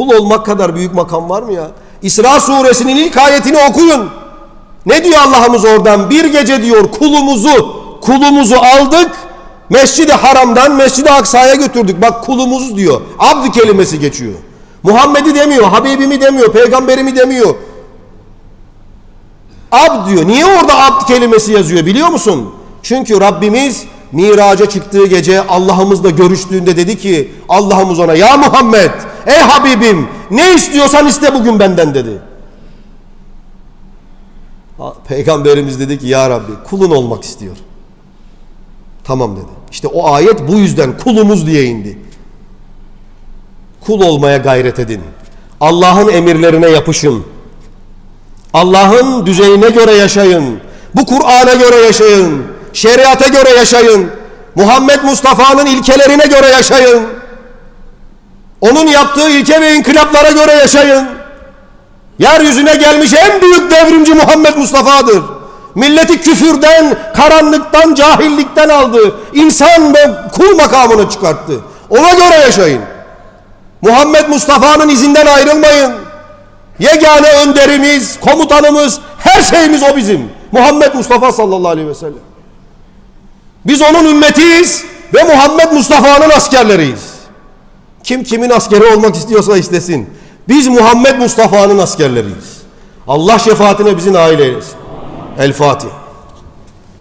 Kul olmak kadar büyük makam var mı ya? İsra suresinin ilk ayetini okuyun. Ne diyor Allah'ımız oradan? Bir gece diyor kulumuzu, kulumuzu aldık. Mescid-i Haram'dan Mescid-i Aksa'ya götürdük. Bak kulumuz diyor. Abd kelimesi geçiyor. Muhammed'i demiyor, Habibimi demiyor, peygamberimi demiyor. Abd diyor. Niye orada abd kelimesi yazıyor biliyor musun? Çünkü Rabbimiz miraca çıktığı gece Allah'ımızla görüştüğünde dedi ki Allah'ımız ona ya Muhammed ey Habibim ne istiyorsan iste bugün benden dedi. Peygamberimiz dedi ki ya Rabbi kulun olmak istiyor. Tamam dedi. İşte o ayet bu yüzden kulumuz diye indi. Kul olmaya gayret edin. Allah'ın emirlerine yapışın. Allah'ın düzeyine göre yaşayın. Bu Kur'an'a göre yaşayın. Şeriata göre yaşayın. Muhammed Mustafa'nın ilkelerine göre yaşayın. Onun yaptığı ilke ve inkılaplara göre yaşayın. Yeryüzüne gelmiş en büyük devrimci Muhammed Mustafa'dır. Milleti küfürden, karanlıktan, cahillikten aldı. İnsan ve kul makamını çıkarttı. Ona göre yaşayın. Muhammed Mustafa'nın izinden ayrılmayın. Yegane önderimiz, komutanımız, her şeyimiz o bizim. Muhammed Mustafa sallallahu aleyhi ve sellem. Biz onun ümmetiyiz ve Muhammed Mustafa'nın askerleriyiz. Kim kimin askeri olmak istiyorsa istesin. Biz Muhammed Mustafa'nın askerleriyiz. Allah şefaatine bizi nail eylesin. El Fatiha.